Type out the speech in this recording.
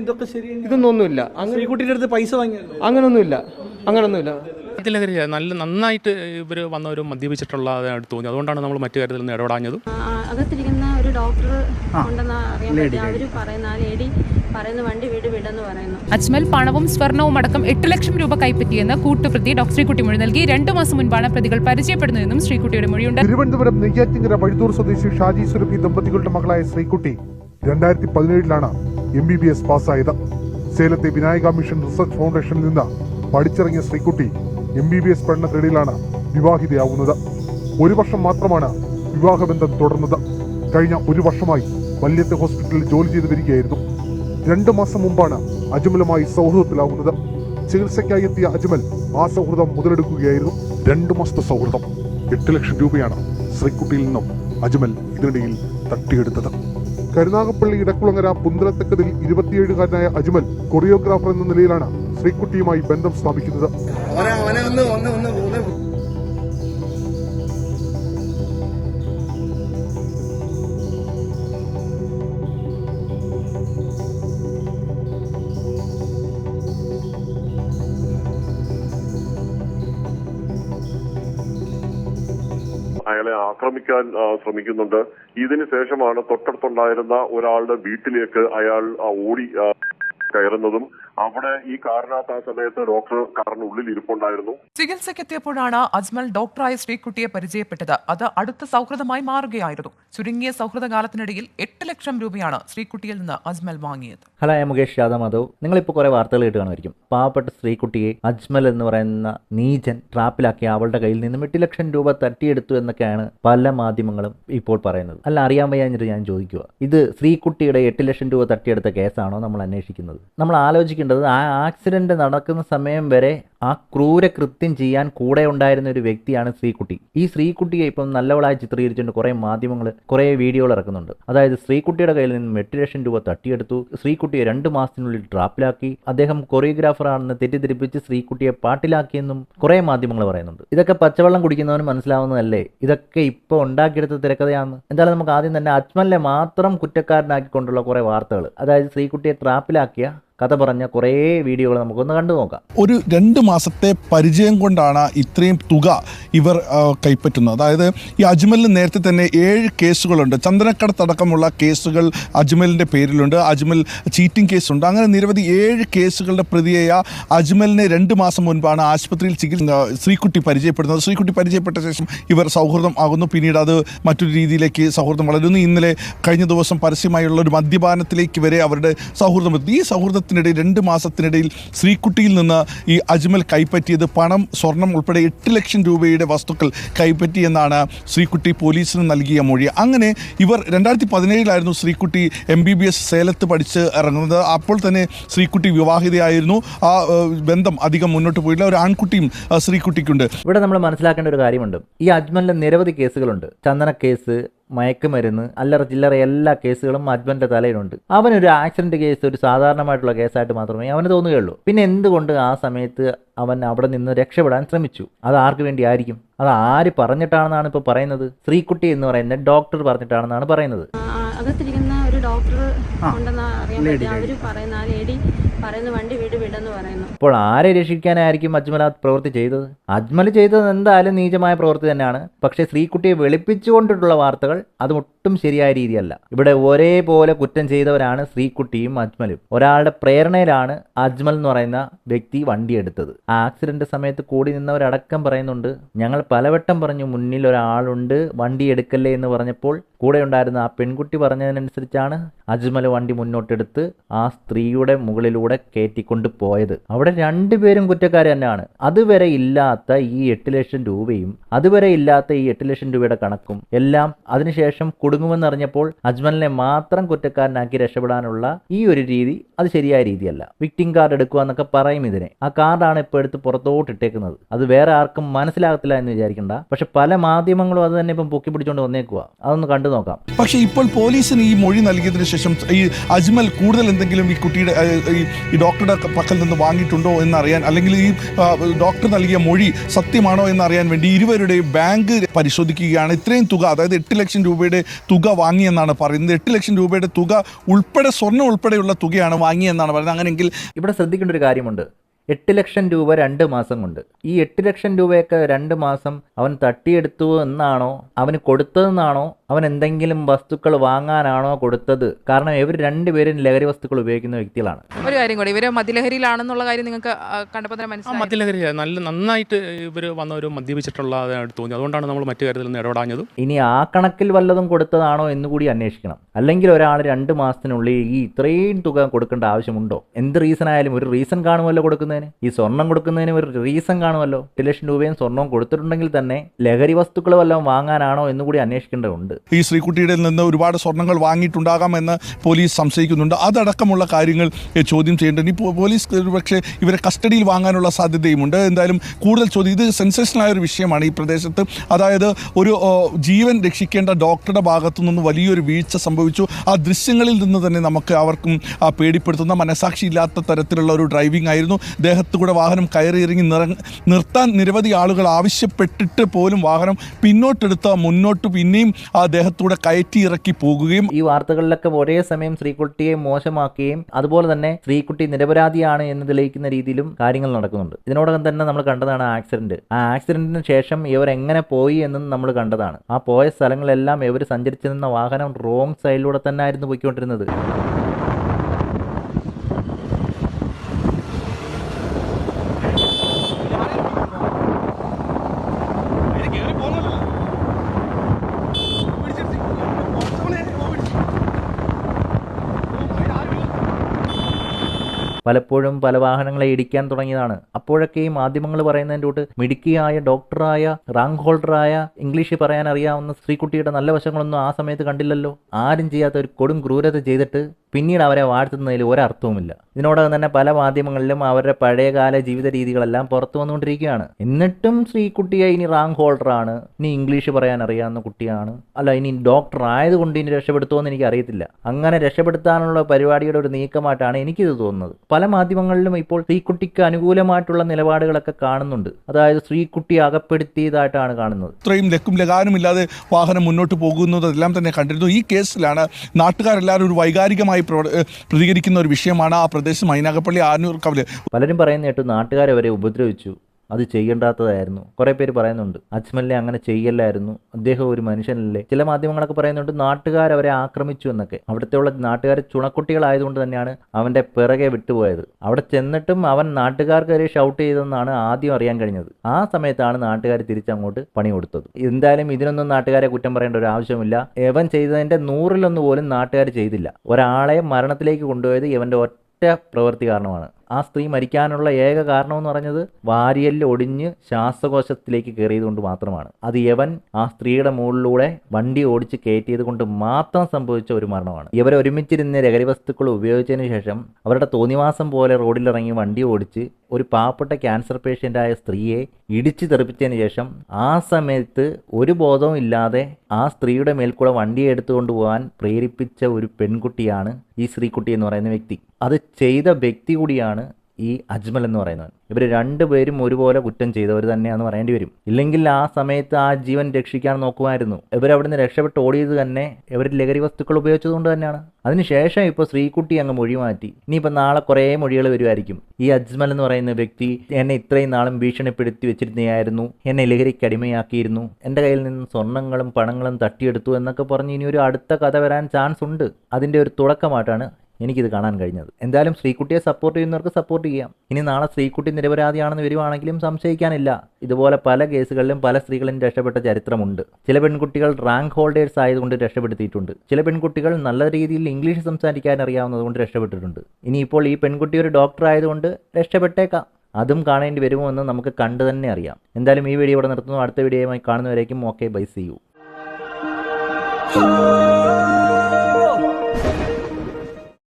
ഇതൊക്കെ ശരി ഇതൊന്നും ഒന്നുമില്ല അങ്ങനെ കുട്ടിയുടെ അടുത്ത് പൈസ വാങ്ങി അങ്ങനൊന്നുമില്ല. അങ്ങനൊന്നുമില്ല. നല്ല നന്നായിട്ട് ഇവർ വന്നവർ മദ്യപിച്ചിട്ടുള്ളതായിട്ട് തോന്നി. അതുകൊണ്ടാണ് നമ്മൾ മറ്റു കാര്യത്തിൽ നിന്ന് ഇടപെടാഞ്ഞതും. അകത്തിരിക്കുന്ന ഒരു ഡോക്ടർ ഉണ്ടെന്ന് അറിയാൻ പറയുന്ന ആ ലേഡി പറയുന്ന വണ്ടി വീട് വിടെന്ന് പറയുന്നു. അജ്മൽ പണവും സ്വർണവും അടക്കം എട്ട് ലക്ഷം രൂപ കൈപ്പറ്റിയെന്ന് കൂട്ടുപ്രതി ഡോക്ടർ ശ്രീകുട്ടി മൊഴി നൽകി. രണ്ടു മാസം മുൻപാണ് പ്രതികൾ പരിചയപ്പെടുന്നതെന്നും ശ്രീകുട്ടിയുടെ മൊഴിയുണ്ട്. തിരുവനന്തപുരം നെയ്യാറ്റിങ്ങര വഴുതൂർ സ്വദേശി ഷാജി സുരഭി ദമ്പതികളുടെ മകളായ ശ്രീകുട്ടി രണ്ടായിരത്തി പതിനേഴിലാണ് എം ബി ബി എസ് പാസ്സായത്. സേലത്തെ വിനായക മിഷൻ റിസർച്ച് ഫൗണ്ടേഷനിൽ നിന്ന് പഠിച്ചിറങ്ങിയ Sreekutty M B B S പഠനത്തിനിടയിലാണ് വിവാഹിതയാവുന്നത്. ഒരു വർഷം മാത്രമാണ് വിവാഹബന്ധം തുടർന്നത്. കഴിഞ്ഞ ഒരു വർഷമായി വല്യത്തെ ഹോസ്പിറ്റലിൽ ജോലി ചെയ്തു വരികയായിരുന്നു. രണ്ടു മാസം മുമ്പാണ് അജ്മലുമായി സൗഹൃദത്തിലാവുന്നത്. ചികിത്സയ്ക്കായി എത്തിയ അജ്മൽ ആ സൗഹൃദം മുതലെടുക്കുകയായിരുന്നു. രണ്ടു മാസത്തെ സൗഹൃദം. എട്ട് ലക്ഷം രൂപയാണ് ശ്രീകുട്ടിയിൽ നിന്നും അജ്മൽ ഇതിനിടയിൽ തട്ടിയെടുത്തത്. കരുനാഗപ്പള്ളി ഇടക്കുളങ്ങര പുന്തലത്തക്കതിൽ ഇരുപത്തിയേഴുകാരനായ അജ്മൽ കൊറിയോഗ്രാഫർ എന്ന നിലയിലാണ് ശ്രീക്കുട്ടിയുമായി ബന്ധം സ്ഥാപിക്കുന്നത്. അയാളെ ആക്രമിക്കാൻ ശ്രമിക്കുന്നുണ്ട്. ഇതിനു ശേഷമാണ് തൊട്ടടുത്തുണ്ടായിരുന്ന ഒരാളുടെ വീട്ടിലേക്ക് അയാൾ ഓടി കയറുന്നതും അവിടെ ഈ കാറിനകത്ത് ആ സമയത്ത് ഡോക്ടർ കാറിനുള്ളിൽ ഇരിപ്പുണ്ടായിരുന്നു. ചികിത്സയ്ക്കെത്തിയപ്പോഴാണ് അജ്മൽ ഡോക്ടറായ ശ്രീകുട്ടിയെ പരിചയപ്പെട്ടത്. അത് അടുത്ത സൗഹൃദമായി മാറുകയായിരുന്നു. ചുരുങ്ങിയ സൗഹൃദ കാലത്തിനിടയിൽ എട്ട് ലക്ഷം രൂപയാണ് ശ്രീകുട്ടിയിൽ നിന്ന് അജ്മൽ വാങ്ങിയത്. ഹലോ ഞാൻ മുകേഷ് യാദവ് മാധവ് നിങ്ങളിപ്പോൾ കുറെ വാർത്തകൾ കേട്ട് കാണുമായിരിക്കും. പാവപ്പെട്ട സ്ത്രീക്കുട്ടിയെ അജ്മൽ എന്ന് പറയുന്ന നീചൻ ട്രാപ്പിലാക്കി അവളുടെ കയ്യിൽ നിന്നും എട്ട് ലക്ഷം രൂപ തട്ടിയെടുത്തു എന്നൊക്കെയാണ് പല മാധ്യമങ്ങളും ഇപ്പോൾ പറയുന്നത്. അല്ല അറിയാൻ വയ്യാഞ്ഞിട്ട് ഞാൻ ചോദിക്കുക ഇത് ശ്രീക്കുട്ടിയുടെ എട്ട് ലക്ഷം രൂപ തട്ടിയെടുത്ത കേസാണോ നമ്മൾ അന്വേഷിക്കുന്നത്? നമ്മൾ ആലോചിക്കേണ്ടത് ആ ആക്സിഡന്റ് നടക്കുന്ന സമയം വരെ ആ ക്രൂര കൃത്യം ചെയ്യാൻ കൂടെ ഉണ്ടായിരുന്ന ഒരു വ്യക്തിയാണ് ശ്രീകുട്ടി. ഈ ശ്രീകുട്ടിയെ ഇപ്പം നല്ലവളായി ചിത്രീകരിച്ചുകൊണ്ട് കുറേ മാധ്യമങ്ങൾ കുറേ വീഡിയോകൾ ഇറക്കുന്നുണ്ട്. അതായത് ശ്രീകുട്ടിയുടെ കയ്യിൽ നിന്ന് എട്ട് ലക്ഷം രൂപ തട്ടിയെടുത്തു. ശ്രീകുട്ടിയെ രണ്ട് മാസത്തിനുള്ളിൽ ട്രാപ്പിലാക്കി. അദ്ദേഹം കൊറിയോഗ്രാഫർ ആണെന്ന് തെറ്റിദ്ധരിപ്പിച്ച് ശ്രീകുട്ടിയെ പാട്ടിലാക്കിയെന്നും കുറേ മാധ്യമങ്ങൾ പറയുന്നുണ്ട്. ഇതൊക്കെ പച്ചവെള്ളം കുടിക്കുന്നവന് മനസ്സിലാവുന്നതല്ലേ? ഇതൊക്കെ ഇപ്പോൾ ഉണ്ടാക്കിയെടുത്ത തിരക്കഥയാണ് എന്തായാലും നമുക്ക് ആദ്യം തന്നെ അജ്മലിനെ മാത്രം കുറ്റക്കാരനാക്കിക്കൊണ്ടുള്ള കുറേ വാർത്തകൾ അതായത് ശ്രീകുട്ടിയെ ട്രാപ്പിലാക്കിയ കഥ പറഞ്ഞ കുറേ വീഡിയോകൾ നമുക്കൊന്ന് കണ്ടു നോക്കാം. ഒരു രണ്ട് മാസത്തെ പരിചയം കൊണ്ടാണ് ഇത്രയും തുക ഇവർ കൈപ്പറ്റുന്നത്. അതായത് ഈ അജ്മലിന് നേരത്തെ തന്നെ ഏഴ് കേസുകളുണ്ട്. ചന്ദനക്കടത്തടക്കമുള്ള കേസുകൾ അജ്മലിന്റെ പേരിലുണ്ട്. അജ്മൽ ചീറ്റിംഗ് കേസുണ്ട്. അങ്ങനെ നിരവധി ഏഴ് കേസുകളുടെ പ്രതിയായ അജ്മലിനെ രണ്ട് മാസം മുൻപാണ് ആശുപത്രിയിൽ ചികിത്സ ശ്രീകുട്ടി പരിചയപ്പെടുന്നത്. ശ്രീകുട്ടി പരിചയപ്പെട്ട ശേഷം ഇവർ സൗഹൃദം ആകുന്നു. പിന്നീട് അത് മറ്റൊരു രീതിയിലേക്ക് സൗഹൃദം വളരുന്നു. ഇന്നലെ കഴിഞ്ഞ ദിവസം പരസ്യമായുള്ള ഒരു മദ്യപാനത്തിലേക്ക് വരെ അവരുടെ സൗഹൃദം എത്തി. ഈ സൗഹൃദത്തിനിടയിൽ രണ്ട് മാസത്തിനിടയിൽ ശ്രീക്കുട്ടിയിൽ നിന്ന് ഈ അജ്മൽ കൈപ്പറ്റിയത് പണം സ്വർണം ഉൾപ്പെടെ എട്ട് ലക്ഷം രൂപയുടെ വസ്തുക്കൾ കൈപ്പറ്റി എന്നാണ് ശ്രീകുട്ടി പോലീസിന് നൽകിയ മൊഴി. അങ്ങനെ ഇവർ രണ്ടായിരത്തി പതിനേഴിലായിരുന്നു Sreekutty M B B S സേലത്ത് പഠിച്ച് ഇറങ്ങുന്നത്. അപ്പോൾ തന്നെ ശ്രീക്കുട്ടി വിവാഹിതയായിരുന്നു. ആ ബന്ധം അധികം മുന്നോട്ട് പോയില്ല ഒരു ആൺകുട്ടിയും ശ്രീക്കുട്ടിക്കുണ്ട് ഇവിടെ നമ്മൾ മനസ്സിലാക്കേണ്ട ഒരു കാര്യമുണ്ട്. ഈ അജ്മലിന് നിരവധി കേസുകളുണ്ട്. ചന്ദന കേസ് മയക്കുമരുന്ന് അല്ലറ ചില്ലറ എല്ലാ കേസുകളും അജ്മന്റെ തലയിലുണ്ട്. അവനൊരു ആക്സിഡന്റ് കേസ് ഒരു സാധാരണമായിട്ടുള്ള കേസായിട്ട് മാത്രമേ അവന് തോന്നുകയുള്ളൂ. പിന്നെ എന്തുകൊണ്ട് ആ സമയത്ത് അവൻ അവിടെ നിന്ന് രക്ഷപ്പെടാൻ ശ്രമിച്ചു? അത് ആർക്ക് വേണ്ടി ആയിരിക്കും അത് ആര് പറഞ്ഞിട്ടാണെന്നാണ് ഇപ്പോൾ പറയുന്നത്? ശ്രീകുട്ടി എന്ന് പറയുന്ന ഡോക്ടർ പറഞ്ഞിട്ടാണെന്നാണ് പറയുന്നത്. അകത്തിരിക്കുന്ന ഒരു ഡോക്ടർ ഉണ്ടെന്ന് അറിയാൻ പറ്റില്ല അവർ പറയുന്ന ആ ലേഡി വണ്ടി വീട് പറയുന്നു. അപ്പോൾ ആരെ രക്ഷിക്കാനായിരിക്കും അജ്മൽ ആ പ്രവൃത്തി ചെയ്തത്? അജ്മൽ ചെയ്തത് എന്തായാലും നീചമായ പ്രവൃത്തി തന്നെയാണ്. പക്ഷേ ശ്രീകുട്ടിയെ വെളുപ്പിച്ചുകൊണ്ടിട്ടുള്ള വാർത്തകൾ അത് ഒട്ടും ശരിയായ രീതിയല്ല. ഇവിടെ ഒരേപോലെ കുറ്റം ചെയ്തവരാണ് ശ്രീകുട്ടിയും അജ്മലും. ഒരാളുടെ പ്രേരണയിലാണ് അജ്മൽ എന്ന് പറയുന്ന വ്യക്തി വണ്ടി എടുത്തത്. ആക്സിഡന്റ് സമയത്ത് കൂടി നിന്നവരടക്കം പറയുന്നുണ്ട് ഞങ്ങൾ പലവട്ടം പറഞ്ഞു മുന്നിൽ ഒരാളുണ്ട് വണ്ടി എടുക്കല്ലേ എന്ന് പറഞ്ഞപ്പോൾ കൂടെ ഉണ്ടായിരുന്ന ആ പെൺകുട്ടി പറഞ്ഞതിനനുസരിച്ചാണ് അജ്മൽ വണ്ടി മുന്നോട്ടെടുത്ത് ആ സ്ത്രീയുടെ മുകളിലൂടെ കയറ്റിക്കൊണ്ട് പോയത്. അവിടെ രണ്ടുപേരും കുറ്റക്കാർ തന്നെയാണ്. അതുവരെ ഇല്ലാത്ത ഈ എട്ട് ലക്ഷം രൂപയും അതുവരെ ഇല്ലാത്ത ഈ എട്ട് ലക്ഷം രൂപയുടെ കണക്കും എല്ലാം അതിനുശേഷം കുടുങ്ങുമെന്നറിഞ്ഞപ്പോൾ അജ്മലിനെ മാത്രം കുറ്റക്കാരനാക്കി രക്ഷപ്പെടാനുള്ള ഈ ഒരു രീതി അത് ശരിയായ രീതിയല്ല. വിക്ടിം കാർഡ് എടുക്കുക എന്നൊക്കെ പറയും ഇതിനെ. ആ കാർഡാണ് ഇപ്പോൾ എടുത്ത് പുറത്തോട്ട് ഇട്ടേക്കുന്നത്. അത് വേറെ ആർക്കും മനസ്സിലാകത്തില്ല എന്ന് വിചാരിക്കണ്ട. പക്ഷെ പല മാധ്യമങ്ങളും അത് തന്നെ ഇപ്പം പൊക്കി പിടിച്ചുകൊണ്ട് വന്നേക്കുക അതൊന്ന് കണ്ടു നോക്കാം. പക്ഷേ ഇപ്പോൾ പോലീസിന് ഈ മൊഴി നൽകിയതിന് ശേഷം ഈ അജ്മൽ കൂടുതൽ എന്തെങ്കിലും ഈ കുട്ടിയുടെ ഈ ഡോക്ടറുടെ പക്കൽ നിന്ന് വാങ്ങിയിട്ടുണ്ടോ എന്നറിയാൻ അല്ലെങ്കിൽ ഈ ഡോക്ടർ നൽകിയ മൊഴി സത്യമാണോ എന്നറിയാൻ വേണ്ടി ഇരുവരുടെയും ബാങ്ക് പരിശോധിക്കുകയാണ്. ഇത്രയും തുക അതായത് എട്ട് ലക്ഷം രൂപയുടെ തുക വാങ്ങിയെന്നാണ് പറയുന്നത്. എട്ട് ലക്ഷം രൂപയുടെ തുക ഉൾപ്പെടെ സ്വർണം ഉൾപ്പെടെയുള്ള തുകയാണ് വാങ്ങിയെന്നാണ് പറയുന്നത്. അങ്ങനെയെങ്കിൽ ഇവിടെ ശ്രദ്ധിക്കേണ്ട ഒരു കാര്യമുണ്ട്. എട്ട് ലക്ഷം രൂപ രണ്ട് മാസം കൊണ്ട്. ഈ എട്ട് ലക്ഷം രൂപയൊക്കെ രണ്ട് മാസം അവൻ തട്ടിയെടുത്തു എന്നാണോ അവന് കൊടുത്തതെന്നാണോ അവൻ എന്തെങ്കിലും വസ്തുക്കൾ വാങ്ങാനാണോ കൊടുത്തത്? കാരണം ഇവർ രണ്ടുപേരും ലഹരി വസ്തുക്കൾ ഉപയോഗിക്കുന്ന വ്യക്തികളാണ്. ഒരു കാര്യം കൂടി ഇവർ മദ്യലഹരിയിലാണെന്നുള്ള കാര്യം നിങ്ങൾക്ക് കണ്ടപ്പോൾ തന്നെ മനസ്സിലായി. മദ്യലഹരി നല്ല നന്നായിട്ട് ഇവർ വന്നവർ മദ്യപിച്ചിട്ടുള്ളതായിട്ട് തോന്നി. അതുകൊണ്ടാണ് നമ്മൾ മറ്റു കാര്യത്തിൽ നിന്ന് ഇടപെടാഞ്ഞതും. ഇനി ആ കണക്കിൽ വല്ലതും കൊടുത്തതാണോ എന്ന് കൂടി അന്വേഷിക്കണം. അല്ലെങ്കിൽ ഒരാൾ രണ്ട് മാസത്തിനുള്ളിൽ ഈ ഇത്രയും തുക കൊടുക്കേണ്ട ആവശ്യമുണ്ടോ? എന്ത് റീസൺ ആയാലും ഒരു റീസൺ കാണുമല്ലോ കൊടുക്കുന്നതിന്. ഈ സ്വർണം കൊടുക്കുന്നതിന് ഒരു റീസൺ കാണുമല്ലോ. എട്ട് ലക്ഷം രൂപയും സ്വർണവും കൊടുത്തിട്ടുണ്ടെങ്കിൽ തന്നെ ലഹരി വസ്തുക്കൾ വല്ലതും വാങ്ങാനാണോ എന്ന് കൂടി അന്വേഷിക്കേണ്ടതുണ്ട്. ഈ ശ്രീകുട്ടിയുടെ നിന്ന് ഒരുപാട് സ്വർണങ്ങൾ വാങ്ങിയിട്ടുണ്ടാകാമെന്ന് പോലീസ് സംശയിക്കുന്നുണ്ട്. അതടക്കമുള്ള കാര്യങ്ങൾ ചോദ്യം ചെയ്യേണ്ടത് ഇനി പോലീസ് പക്ഷേ ഇവരെ കസ്റ്റഡിയിൽ വാങ്ങാനുള്ള സാധ്യതയുമുണ്ട്. എന്തായാലും കൂടുതൽ ചോദ്യം ഇത് സെൻസേഷനായ ഒരു വിഷയമാണ് ഈ പ്രദേശത്ത്. അതായത് ഒരു ജീവൻ രക്ഷിക്കേണ്ട ഡോക്ടറുടെ ഭാഗത്തു നിന്ന് വലിയൊരു വീഴ്ച സംഭവിച്ചു. ആ ദൃശ്യങ്ങളിൽ നിന്ന് തന്നെ നമുക്ക് അവർക്കും പേടിപ്പെടുത്തുന്ന മനസാക്ഷി ഇല്ലാത്ത തരത്തിലുള്ള ഒരു ഡ്രൈവിംഗ് ആയിരുന്നു. ദേഹത്ത് കൂടെ വാഹനം കയറി ഇറങ്ങി നിർത്താൻ നിരവധി ആളുകൾ ആവശ്യപ്പെട്ടിട്ട് പോലും വാഹനം പിന്നോട്ടെടുത്ത് മുന്നോട്ട് പിന്നെയും ആ ദേഹത്തൂടെ കയറ്റി ഇറക്കി പോകുകയും ഈ വാർത്തകളിലൊക്കെ ഒരേ സമയം ശ്രീകുട്ടിയെ മോശമാക്കുകയും അതുപോലെ തന്നെ ശ്രീകുട്ടി നിരപരാധിയാണ് എന്ന് തെളിയിക്കുന്ന രീതിയിലും കാര്യങ്ങൾ നടക്കുന്നുണ്ട്. ഇതിനോടകം തന്നെ നമ്മൾ കണ്ടതാണ് ആക്സിഡന്റ്. ആ ആക്സിഡന്റിന് ശേഷം ഇവർ എങ്ങനെ പോയി എന്നും നമ്മൾ കണ്ടതാണ്. ആ പോയ സ്ഥലങ്ങളെല്ലാം ഇവർ സഞ്ചരിച്ചിരുന്ന വാഹനം റോങ് സൈഡിലൂടെ തന്നെ ആയിരുന്നു പോയിക്കൊണ്ടിരുന്നത്. പലപ്പോഴും പല വാഹനങ്ങളെ ഇടിക്കാൻ തുടങ്ങിയതാണ്. അപ്പോഴൊക്കെ ഈ മാധ്യമങ്ങൾ പറയുന്നതിന്റെ കൂട്ട് മിടുക്കിയായ ഡോക്ടറായ റാങ്ക് ഹോൾഡറായ ഇംഗ്ലീഷ് പറയാൻ അറിയാവുന്ന സ്ത്രീകുട്ടിയുടെ നല്ല വശങ്ങളൊന്നും ആ സമയത്ത് കണ്ടില്ലല്ലോ. ആരും ചെയ്യാത്ത ഒരു കൊടും ക്രൂരത ചെയ്തിട്ട് പിന്നീട് അവരെ വാഴ്ത്തുന്നതിൽ ഒരർത്ഥവുമില്ല. ഇതിനോടകം തന്നെ പല മാധ്യമങ്ങളിലും അവരുടെ പഴയകാല ജീവിത രീതികളെല്ലാം പുറത്തു വന്നുകൊണ്ടിരിക്കുകയാണ്. എന്നിട്ടും ശ്രീകുട്ടിയെ ഇനി റാങ്ക് ഹോൾഡറാണ് ഇനി ഇംഗ്ലീഷ് പറയാൻ അറിയാവുന്ന കുട്ടിയാണ് അല്ല ഇനി ഡോക്ടർ ആയതുകൊണ്ട് ഇനി രക്ഷപ്പെടുത്തുമോ എന്ന് എനിക്ക് അറിയത്തില്ല അങ്ങനെ രക്ഷപ്പെടുത്താനുള്ള പരിപാടിയുടെ ഒരു നീക്കമായിട്ടാണ് എനിക്കിത് തോന്നുന്നത്. പല മാധ്യമങ്ങളിലും ഇപ്പോൾ ശ്രീകുട്ടിക്ക് അനുകൂലമായിട്ടുള്ള നിലപാടുകളൊക്കെ കാണുന്നുണ്ട്. അതായത് ശ്രീകുട്ടി അകപ്പെടുത്തിയതായിട്ടാണ് കാണുന്നത്. ഇത്രയും ലക്കും ലഗാനുമില്ലാതെ വാഹനം മുന്നോട്ട് പോകുന്നതെല്ലാം തന്നെ കണ്ടിരുന്നു. ഈ കേസിലാണ് നാട്ടുകാരെല്ലാവരും ഒരു വൈകാരികമായി പ്രതികരിക്കുന്ന ഒരു വിഷയമാണ് ആ പ്രദേശം. മൈനാഗപ്പള്ളി ആനൂർ കവൽ. പലരും പറയുന്ന കേട്ടു നാട്ടുകാരെ വരെ ഉപദ്രവിച്ചു. അത് ചെയ്യേണ്ടാത്തതായിരുന്നു. കുറെ പേര് പറയുന്നുണ്ട് അജ്മലിനെ അങ്ങനെ ചെയ്യല്ലായിരുന്നു അദ്ദേഹം ഒരു മനുഷ്യനല്ലേ. ചില മാധ്യമങ്ങളൊക്കെ പറയുന്നുണ്ട് നാട്ടുകാർ അവരെ ആക്രമിച്ചു എന്നൊക്കെ. അവിടുത്തെ ഉള്ള നാട്ടുകാർ ചുണക്കുട്ടികളായതുകൊണ്ട് തന്നെയാണ് അവന്റെ പിറകെ വിട്ടുപോയത്. അവിടെ ചെന്നിട്ടും അവൻ നാട്ടുകാർക്കെതിരെ ഷൗട്ട് ചെയ്തെന്നാണ് ആദ്യം അറിയാൻ കഴിഞ്ഞത്. ആ സമയത്താണ് നാട്ടുകാർ തിരിച്ചങ്ങോട്ട് പണി കൊടുത്തത്. എന്തായാലും ഇതിനൊന്നും നാട്ടുകാരെ കുറ്റം പറയേണ്ട ഒരു ആവശ്യമില്ല. എവൻ ചെയ്തതിന്റെ നൂറിലൊന്നു പോലും നാട്ടുകാർ ചെയ്തില്ല. ഒരാളെ മരണത്തിലേക്ക് കൊണ്ടുപോയത് ഇവന്റെ ഒറ്റ പ്രവൃത്തി കാരണമാണ്. ആ സ്ത്രീ മരിക്കാനുള്ള ഏക കാരണമെന്ന് പറഞ്ഞത് വാരിയല്ല് ഒടിഞ്ഞ് ശ്വാസകോശത്തിലേക്ക് കയറിയത് കൊണ്ട് മാത്രമാണ്. അത് യവൻ ആ സ്ത്രീയുടെ മുകളിലൂടെ വണ്ടി ഓടിച്ച് കയറ്റിയത് കൊണ്ട് മാത്രം സംഭവിച്ച ഒരു മരണമാണ്. ഇവർ ഒരുമിച്ചിരുന്ന ലഹരി വസ്തുക്കൾ ഉപയോഗിച്ചതിന് ശേഷം അവരുടെ തോന്നിവാസം പോലെ റോഡിലിറങ്ങി വണ്ടി ഓടിച്ച് ഒരു പാവപ്പെട്ട ക്യാൻസർ പേഷ്യന്റായ സ്ത്രീയെ ഇടിച്ചു തെറിപ്പിച്ചതിന് ശേഷം ആ സമയത്ത് ഒരു ബോധവും ഇല്ലാതെ ആ സ്ത്രീയുടെ മേൽക്കൂടെ വണ്ടി എടുത്തുകൊണ്ട് പോകാൻ പ്രേരിപ്പിച്ച ഒരു പെൺകുട്ടിയാണ് ഈ സ്ത്രീക്കുട്ടി എന്ന് പറയുന്ന വ്യക്തി. അത് ചെയ്ത വ്യക്തി കൂടിയാണ് ഈ അജ്മൽ എന്ന് പറയുന്നവൻ. ഇവർ രണ്ടുപേരും ഒരുപോലെ കുറ്റം ചെയ്തവർ തന്നെയാണെന്ന് പറയേണ്ടി വരും. ഇല്ലെങ്കിൽ ആ സമയത്ത് ആ ജീവൻ രക്ഷിക്കാൻ നോക്കുമായിരുന്നു. ഇവർ അവിടുന്ന് രക്ഷപ്പെട്ട് ഓടിയത് തന്നെ ഇവർ ലഹരി വസ്തുക്കൾ ഉപയോഗിച്ചതുകൊണ്ട് തന്നെയാണ്. അതിനുശേഷം ഇപ്പോൾ ശ്രീകുട്ടി അങ്ങ് മൊഴി മാറ്റി. ഇനിയിപ്പോൾ നാളെ കുറേ മൊഴികൾ വരുമായിരിക്കും. ഈ അജ്മൽ എന്ന് പറയുന്ന വ്യക്തി എന്നെ ഇത്രയും നാളും ഭീഷണിപ്പെടുത്തി വെച്ചിരുന്നതായിരുന്നു എന്നെ ലഹരിക്ക് അടിമയാക്കിയിരുന്നു. എന്റെ കയ്യിൽ നിന്ന് സ്വർണങ്ങളും പണങ്ങളും തട്ടിയെടുത്തു എന്നൊക്കെ പറഞ്ഞ് ഇനി ഒരു അടുത്ത കഥ വരാൻ ചാൻസ് ഉണ്ട്. അതിന്റെ ഒരു തുടക്കമായിട്ടാണ് എനിക്കിത് കാണാൻ കഴിഞ്ഞത്. എന്തായാലും ശ്രീകുട്ടിയെ സപ്പോർട്ട് ചെയ്യുന്നവർക്ക് സപ്പോർട്ട് ചെയ്യാം. ഇനി നാളെ ശ്രീകുട്ടി നിരപരാധിയാണെന്ന് വരുവാണെങ്കിലും സംശയിക്കാനില്ല. ഇതുപോലെ പല കേസുകളിലും പല സ്ത്രീകളും രക്ഷപ്പെട്ട ചരിത്രമുണ്ട്. ചില പെൺകുട്ടികൾ റാങ്ക് ഹോൾഡേഴ്സ് ആയതുകൊണ്ട് രക്ഷപ്പെടുത്തിയിട്ടുണ്ട്. ചില പെൺകുട്ടികൾ നല്ല രീതിയിൽ ഇംഗ്ലീഷ് സംസാരിക്കാൻ അറിയാവുന്നതുകൊണ്ട് രക്ഷപ്പെട്ടിട്ടുണ്ട്. ഇപ്പോൾ ഈ പെൺകുട്ടി ഒരു ഡോക്ടർ ആയതുകൊണ്ട് രക്ഷപ്പെട്ടേക്കാം. അതും കാണേണ്ടി വരുമോ എന്ന് നമുക്ക് കണ്ടു തന്നെ അറിയാം. എന്തായാലും ഈ വീഡിയോ ഇവിടെ നിർത്തുന്നു. അടുത്ത വീഡിയോയുമായി കാണുന്നവരേക്കും ഓക്കെ ബൈ സി യു